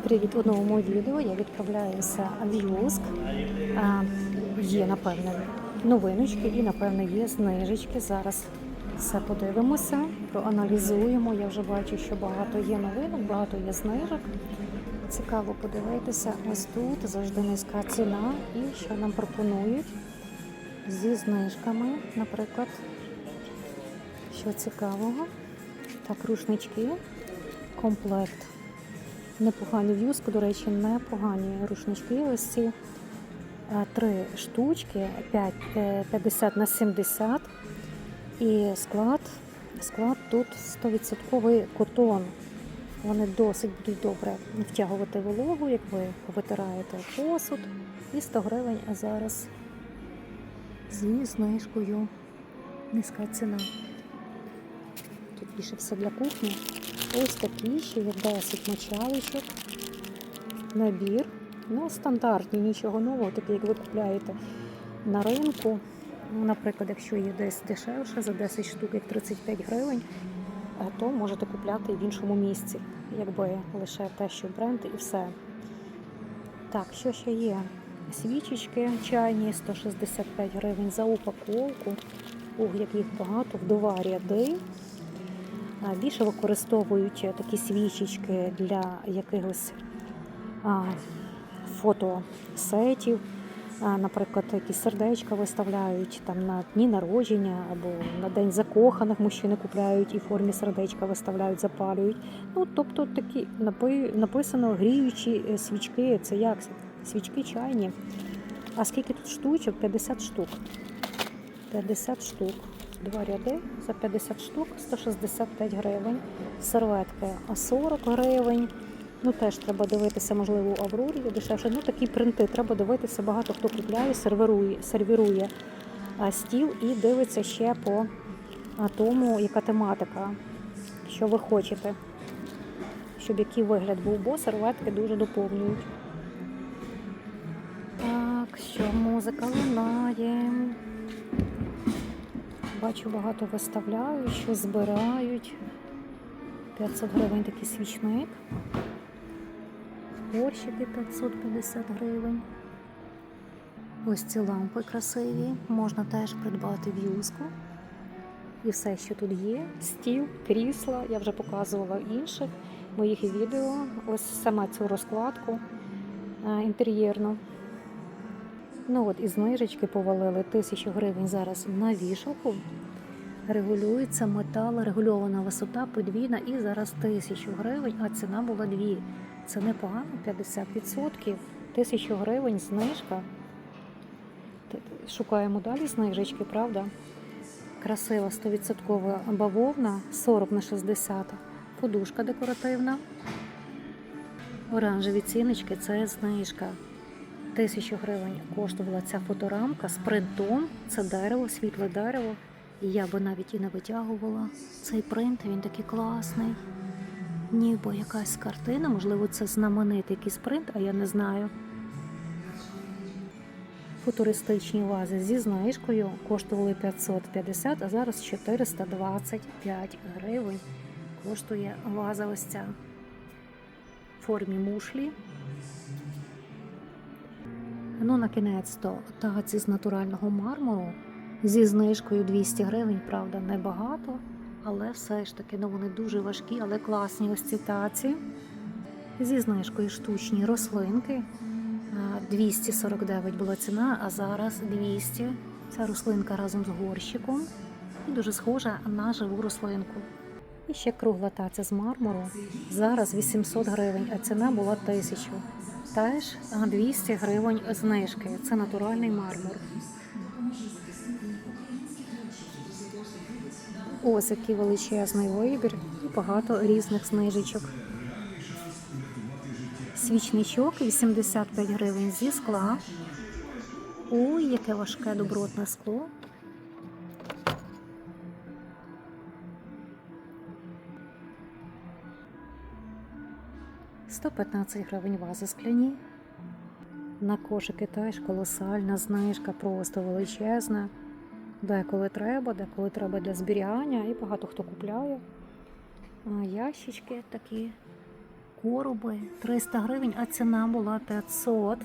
Всім привіт! У новому відео я відправляюся в Юск. Є, напевне, новиночки і, напевне, є знижечки. Зараз все подивимося, проаналізуємо. Я вже бачу, що багато є новинок, багато є знижок. Цікаво подивитися. Ось тут завжди низька ціна і що нам пропонують зі знижками, наприклад, що цікавого. Так, рушнички, комплект. Непогані в до речі, непогані рушнички. Ось ці е, три штучки, 5, е, 50 на 70. І склад, склад тут 100% котон. Вони досить будуть добре втягувати вологу, як ви витираєте посуд. І 100 гривень, а зараз зі знижкою низька ціна. Більше все для кухні. Ось такі ще є 10 мочалочок. Набір. Ну, стандартні, нічого нового, такий, як ви купляєте на ринку. Ну, Наприклад, якщо є десь дешевше за 10 штук, як 35 гривень, то можете купляти в іншому місці, якби лише те, що бренд і все. Так, що ще є? Свічечки чайні 165 гривень за упаковку. Ох, як їх багато, в два ряди. Більше використовують такі свічечки для якихось фотосетів. Наприклад, якісь сердечка виставляють там на дні народження або на день закоханих мужчини купляють і в формі сердечка виставляють, запалюють. Ну, тобто такі написано гріючі свічки. Це як? Свічки чайні. А скільки тут штучок? 50 штук. 50 штук. Два ряди за 50 штук 165 гривень. Серветки 40 гривень. Ну теж треба дивитися, можливо, у Аврорі дешевше. Ну такі принти треба дивитися. Багато хто купляє, сервірує, сервірує стіл і дивиться ще по тому, яка тематика, що ви хочете. Щоб який вигляд був, бо серветки дуже доповнюють. Так, що музика лунає. Бачу, багато виставляють, що збирають. 500 гривень такий свічник. Горщики 550 гривень. Ось ці лампи красиві. Можна теж придбати в юску. І все, що тут є: стіл, крісла. Я вже показувала інших моїх відео. Ось саме цю розкладку е, інтер'єрну. Ну от і знижечки повалили тисячу гривень зараз на вішалку. Регулюється метал, регульована висота подвійна і зараз тисячу гривень, а ціна була дві. Це непогано, 50%. Тисячу гривень знижка. Шукаємо далі знижечки, правда? Красива 100% бавовна, 40 на 60. Подушка декоративна. Оранжеві ціночки це знижка. Тисячу гривень коштувала ця фоторамка з принтом. Це дерево, світле дерево. І я би навіть і не витягувала цей принт, він такий класний. Ніби якась картина, можливо, це знаменитий якийсь принт, а я не знаю. Футуристичні вази зі знижкою коштували 550, а зараз 425 гривень. Коштує ваза ось ця в формі мушлі. Ну, на кінець то таці з натурального мармуру зі знижкою 200 гривень, правда, небагато, але все ж таки ну, вони дуже важкі, але класні ось ці таці. Зі знижкою штучні рослинки. 249 була ціна, а зараз 200. Ця рослинка разом з горщиком. І дуже схожа на живу рослинку. І ще кругла таця з мармуру. Зараз 800 гривень, а ціна була 1000. Теж а, 200 гривень знижки. Це натуральний мармур. Ось який величезний вибір і багато різних знижечок. Свічничок 85 гривень зі скла. Ой, яке важке добротне скло. Сто п'ятнадцять гривень вази скляні. На кошики теж колосальна знижка, просто величезна. Деколи треба, деколи треба для зберігання, і багато хто купляє. Ящички такі короби 300 гривень, а ціна була 500.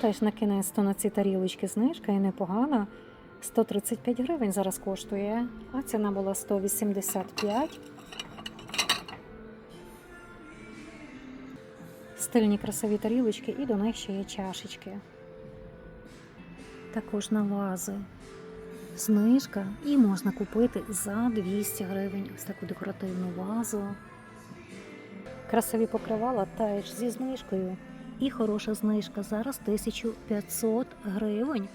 Теж на кінець на ці тарілочки знижка і непогана. 135 гривень зараз коштує, а ціна була 185. Стильні красиві тарілочки і до них ще є чашечки. Також на вази. Знижка і можна купити за 200 гривень ось таку декоративну вазу. Красиві покривала теж зі знижкою. І хороша знижка зараз 1500 гривень.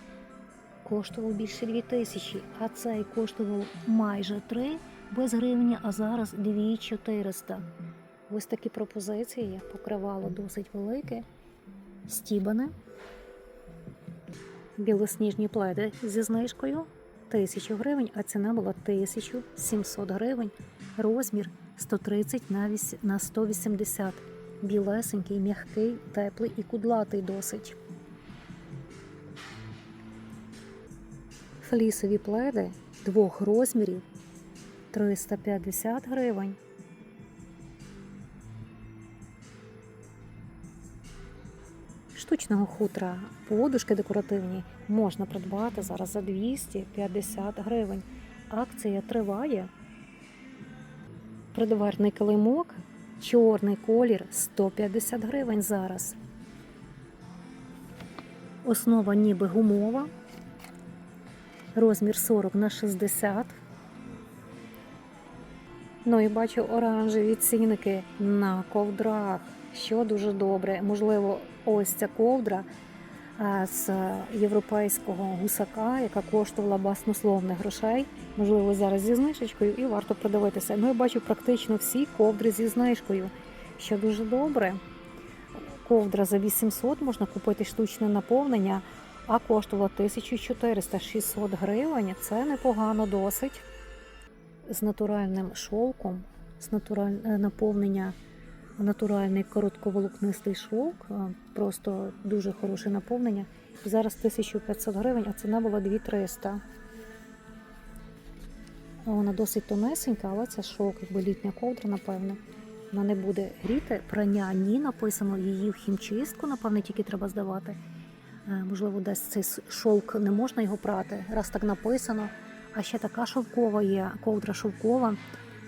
Коштував більше 2000, а цей коштував майже 3 без гривні, а зараз 2400. Ось такі пропозиції. Покривало досить велике. Стібане. Білосніжні пледи зі знижкою 1000 гривень, а ціна була 1700 гривень. Розмір 130 на на 180. Білесенький, м'який, теплий і кудлатий досить. Флісові пледи двох розмірів 350 гривень. Штучного хутра подушки декоративні можна придбати зараз за 250 гривень. Акція триває. Придверний килимок, чорний колір 150 гривень зараз. Основа ніби гумова. Розмір 40 на 60. Ну і бачу оранжеві цінники на ковдрах, що дуже добре. Можливо, ось ця ковдра з європейського гусака, яка коштувала баснословних грошей. Можливо, зараз зі знижечкою і варто придивитися. Ну, я бачу практично всі ковдри зі знижкою, що дуже добре. Ковдра за 800 можна купити штучне наповнення, а коштувала 1400-600 гривень. Це непогано досить. З натуральним шовком, з натураль... е, наповнення натуральний коротковолокнистий шовк, просто дуже хороше наповнення. Зараз 1500 гривень, а ціна була 2300. Вона досить тонесенька, але це шовк, якби літня ковдра, напевно. Вона не буде гріти. Прання ні, написано її в хімчистку, напевно, тільки треба здавати. Е, Можливо, десь цей шовк не можна його прати, раз так написано. А ще така шовкова є, ковдра шовкова.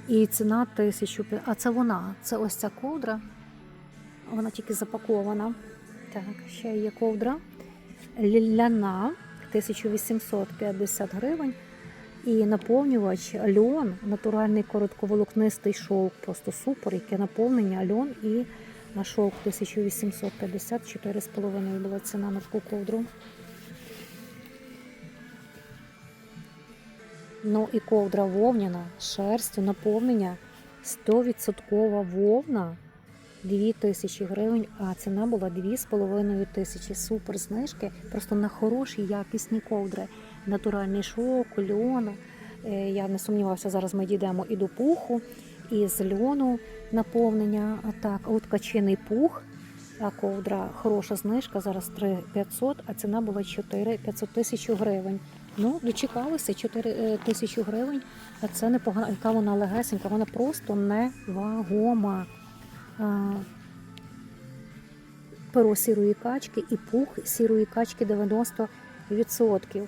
І ціна 1000. А це вона. Це ось ця ковдра. Вона тільки запакована. Так, ще є ковдра. Ляна 1850 гривень. І наповнювач льон, натуральний коротковолокнистий шовк, просто супер, яке наповнення льон і на шовк 1850, 4,5 була ціна на таку ковдру. Ну і ковдра вовняна, шерстю, наповнення 100% вовна 2000 гривень, а ціна була 2,5 тисячі. Супер знижки, просто на хороші якісні ковдри. Натуральний шовк, льон. Е, Я не сумнівався, зараз ми дійдемо і до пуху, і з льону наповнення. А так, от качиний пух, а ковдра хороша знижка, зараз 3500, а ціна була 4 500 тисяч гривень. Ну, дочекалися 4 е, тисячі гривень, а це непогано. Яка вона легесенька, вона просто невагома. Перо сірої качки і пух сірої качки 90%.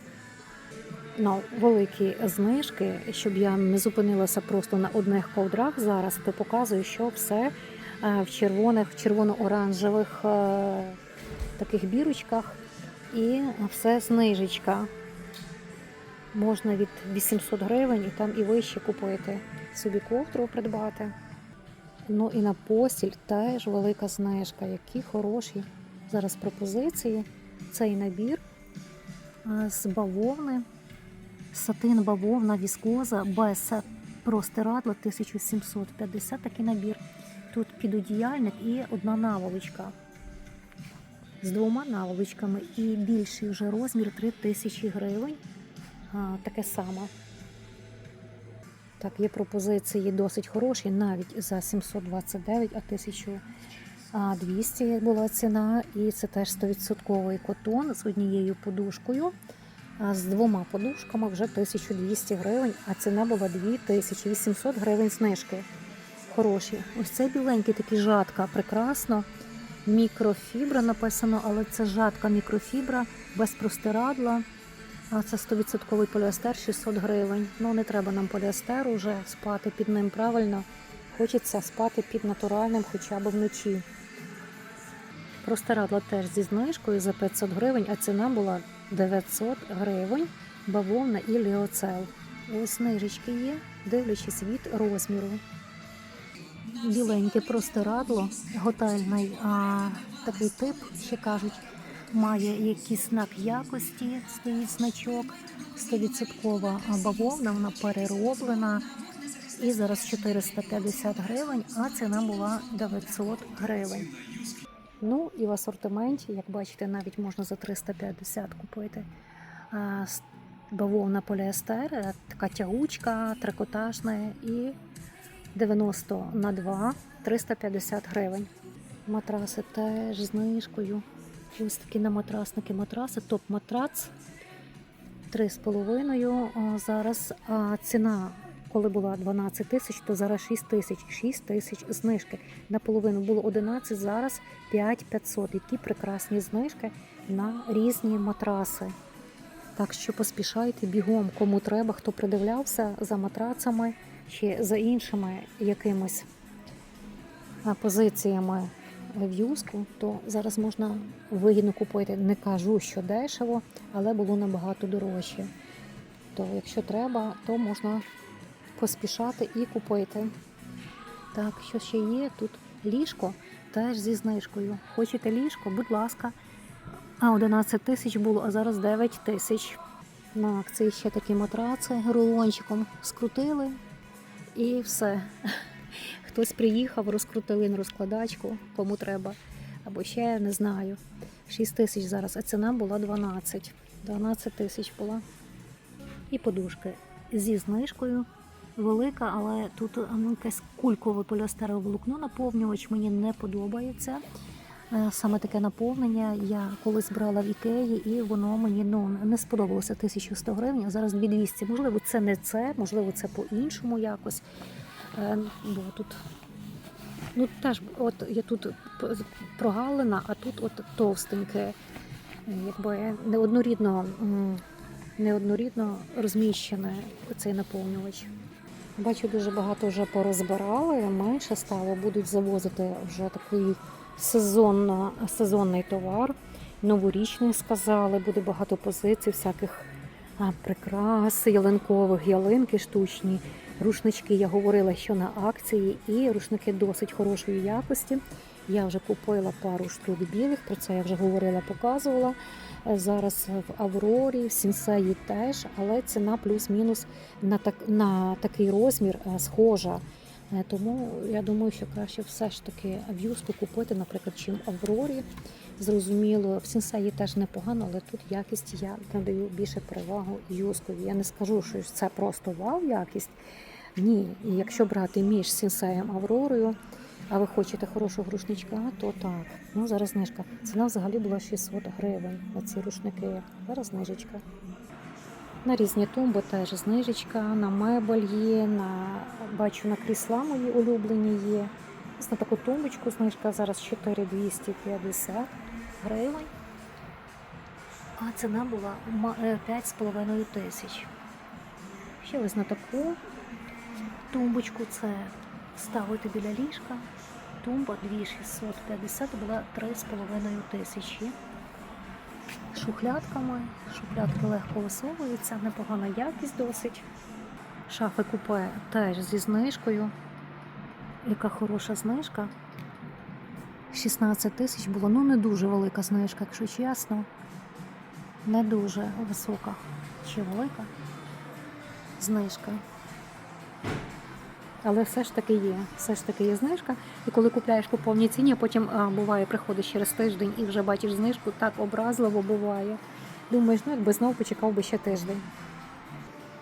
Ну, великі знижки, щоб я не зупинилася просто на одних ковдрах зараз, то показую, що все е, в червоних, в червоно-оранжевих е, таких бірочках і все знижечка. Можна від 800 гривень і там і вище купити. Собі ковдру придбати. Ну і на постіль теж велика знижка. Які хороші зараз пропозиції. Цей набір з бавовни, сатин бавовна, віскоза, без простирадла 1750 такий набір. Тут підодіяльник і одна наволочка. З двома наволочками і більший вже розмір 3000 гривень. Таке саме. Так, є пропозиції досить хороші, навіть за 729, а 1200 була ціна. І це теж 100% котон з однією подушкою. А з двома подушками вже 1200 гривень, а ціна була 2800 гривень знижки. хороші. Ось цей біленький такий жатка, прекрасно. Мікрофібра написано, але це жатка мікрофібра без простирадла. А це 100% поліестер 600 гривень. Ну не треба нам поліестеру вже спати під ним правильно. Хочеться спати під натуральним хоча б вночі. Простирадла теж зі знижкою за 500 гривень, а ціна була 900 гривень. Бавовна і ліоцел. Ось знижечки є, дивлячись від розміру. Біленьке простирадло, готельний а, такий тип, ще кажуть, має якийсь знак якості, стоїть значок, 100% бавовна, вона перероблена. І зараз 450 гривень, а ціна була 900 гривень. Ну і в асортименті, як бачите, навіть можна за 350 купити. Бавовна поліестер, е, така тягучка, трикотажна і 90 на 2 350 гривень. Матраси теж з Ось такі на матрасники матраси. Топ-матрац 3,5. Зараз а, ціна, коли була 12 тисяч, то зараз 6 тисяч. 6 тисяч знижки. Наполовину було 11, зараз 5500. Які прекрасні знижки на різні матраси. Так що поспішайте бігом, кому треба, хто придивлявся за матрацами чи за іншими якимись позиціями в юску, то зараз можна вигідно купити. Не кажу, що дешево, але було набагато дорожче. То якщо треба, то можна поспішати і купити. Так, що ще є? Тут ліжко теж зі знижкою. Хочете ліжко? Будь ласка. А 11 тисяч було, а зараз 9 тисяч. На акції ще такі матраци рулончиком скрутили і все. Хтось приїхав, розкрутили на розкладачку, кому треба. Або ще не знаю. 6 тисяч зараз, а ціна була 12. 12 тисяч була. І подушки зі знижкою. Велика, але тут якесь кулькове поліестерове волокно наповнювач мені не подобається. Е, Саме таке наповнення я колись брала в ікеї, і воно мені ну не сподобалося 1100 гривень, а зараз 2200. Можливо, це не це, можливо, це по-іншому якось. Е, Бо тут ну теж от я тут прогалина, а тут от товстеньке, якби неоднорідно, неоднорідно розміщене цей наповнювач. Бачу, дуже багато вже порозбирали, менше стало, будуть завозити вже такий сезонно, сезонний товар. Новорічний сказали, буде багато позицій, всяких прикрас, ялинкових, ялинки штучні. Рушнички я говорила, що на акції, і рушники досить хорошої якості. Я вже купила пару штук білих, про це я вже говорила, показувала. Е, Зараз в Аврорі, в Сінсеї теж, але ціна плюс-мінус на, так, на такий розмір е, схожа. Е, Тому я думаю, що краще все ж таки в Юску купити, наприклад, чим Аврорі. Зрозуміло, в Сінсеї теж непогано, але тут якість я надаю більше перевагу Юскові. Я не скажу, що це просто вау якість. Ні, і якщо брати між Сінсеєм Авророю, а ви хочете хорошого рушничка, то так. Ну зараз знижка. Ціна взагалі була 600 гривень на ці рушники. Зараз знижечка. На різні тумби теж знижечка, на мебель є, на бачу на крісла мої улюблені є. На таку тумбочку знижка зараз 4250 гривень. А ціна була е, 5,5 тисяч. Ще ось на таку тумбочку це ставити біля ліжка. Тумба 2650 була 3,5 тисячі шухлядками. Шухлядки легко висовуються, непогана якість досить. Шафи купе теж зі знижкою. Яка хороша знижка. 16 тисяч було, ну не дуже велика знижка, якщо чесно. Не дуже висока чи велика знижка. Але все ж таки є. Все ж таки є знижка. І коли купляєш по повній ціні, а потім а, буває, приходиш через тиждень і вже бачиш знижку, так образливо буває. Думаєш, ну якби знов почекав би ще тиждень.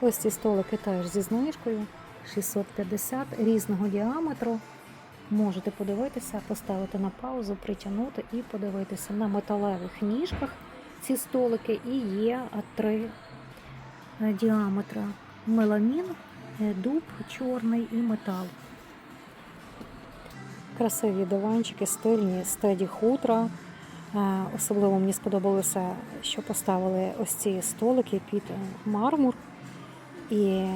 Ось ці столики теж зі знижкою 650 різного діаметру. Можете подивитися, поставити на паузу, притягнути і подивитися на металевих ніжках ці столики. І є три е, діаметри: меламін, е, дуб чорний і метал. Красиві диванчики, стильні, стеді хутра. Е, Особливо мені сподобалося, що поставили ось ці столики під мармур. І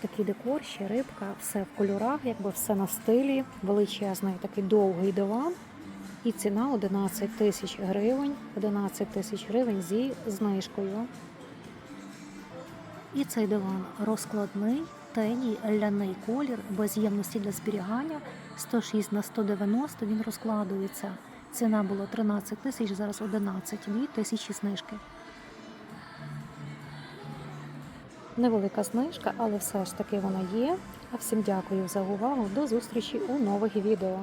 такий декор, ще рибка, все в кольорах, якби все на стилі, величезний такий довгий диван. І ціна 11 тисяч гривень, 11 тисяч гривень зі знижкою. І цей диван розкладний, теній, ляний колір, без ємності для зберігання, 106 на 190 він розкладується. Ціна була 13 тисяч, зараз 11, 2 тисячі знижки. Невелика знижка, але все ж таки вона є. А всім дякую за увагу. До зустрічі у нових відео.